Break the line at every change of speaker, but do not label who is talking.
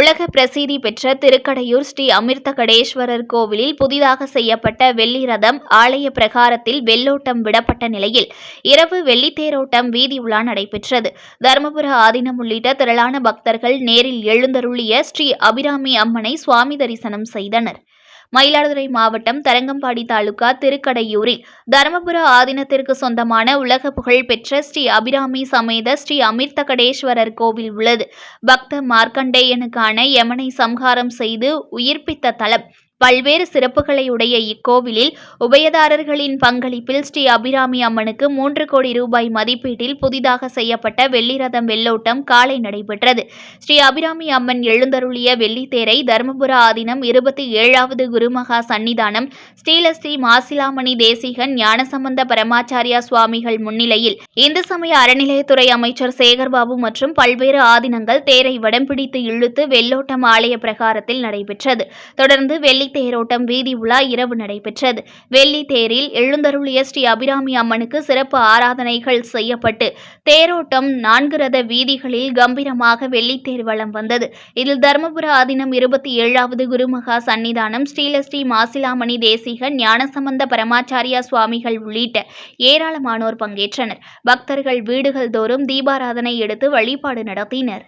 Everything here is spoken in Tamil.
பிரசித்தி பெற்ற திருக்கடையூர் ஸ்ரீ அமிர்தகடேஸ்வரர் கோவிலில் புதிதாக செய்யப்பட்ட வெள்ளி ரதம் ஆலய பிரகாரத்தில் வெள்ளோட்டம் விடப்பட்ட நிலையில் இரவு வெள்ளித்தேரோட்டம் வீதி உலா நடைபெற்றது. தருமபுர ஆதீனம் உள்ளிட்ட திரளான பக்தர்கள் நேரில் எழுந்தருளிய ஸ்ரீ அபிராமி அம்மனை சுவாமி தரிசனம் செய்தனர். மயிலாடுதுறை மாவட்டம் தரங்கம்பாடி தாலுகா திருக்கடையூரில் தருமபுர ஆதீனத்திற்கு சொந்தமான உலக புகழ் பெற்ற ஸ்ரீ அபிராமி சமேத ஸ்ரீ அமிர்தகடேஸ்வரர் கோவில் உள்ளது. பக்த மார்க்கண்டேயனுக்கான யமனை சம்ஹாரம் செய்து உயிர்ப்பித்த தலம் பல்வேறு சிறப்புகளை உடைய இக்கோவிலில் உபயதாரர்களின் பங்களிப்பில் ஸ்ரீ அபிராமி அம்மனுக்கு மூன்று கோடி ரூபாய் மதிப்பீட்டில் புதிதாக செய்யப்பட்ட வெள்ளிரதம் வெள்ளோட்டம் காலை நடைபெற்றது. ஸ்ரீ அபிராமி அம்மன் எழுந்தருளிய வெள்ளித்தேரை தருமபுர ஆதீனம் இருபத்தி ஏழாவது குருமகா சன்னிதானம் ஸ்ரீலஸ்ரீ மாசிலாமணி தேசிகன் ஞானசம்பந்த பரமாச்சாரியா சுவாமிகள் முன்னிலையில் இந்து சமய அறநிலையத்துறை அமைச்சர் சேகர்பாபு மற்றும் பல்வேறு ஆதீனங்கள் தேரை வடம் பிடித்து இழுத்து வெள்ளோட்டம் ஆலய பிரகாரத்தில் நடைபெற்றது. தொடர்ந்து வெள்ளி தேரோட்டம் வீதி உலா இரவு நடைபெற்றது. வெள்ளி தேரில் எழுந்தருளிய ஸ்ரீ அபிராமி அம்மனுக்கு சிறப்பு ஆராதனைகள் செய்யப்பட்டு தேரோட்டம் நான்கு ரத வீதிகளில் கம்பீரமாக வெள்ளித்தேர் வலம் வந்தது. இதில் தருமபுர ஆதீனம் இருபத்தி ஏழாவது குருமகா சன்னிதானம் ஸ்ரீலஸ்ரீ மாசிலாமணி தேசிக ஞானசம்பந்த பரமாச்சாரியா சுவாமிகள் உள்ளிட்ட ஏராளமானோர் பங்கேற்றனர். பக்தர்கள் வீடுகள் தோறும் தீபாராதனை எடுத்து வழிபாடு நடத்தினர்.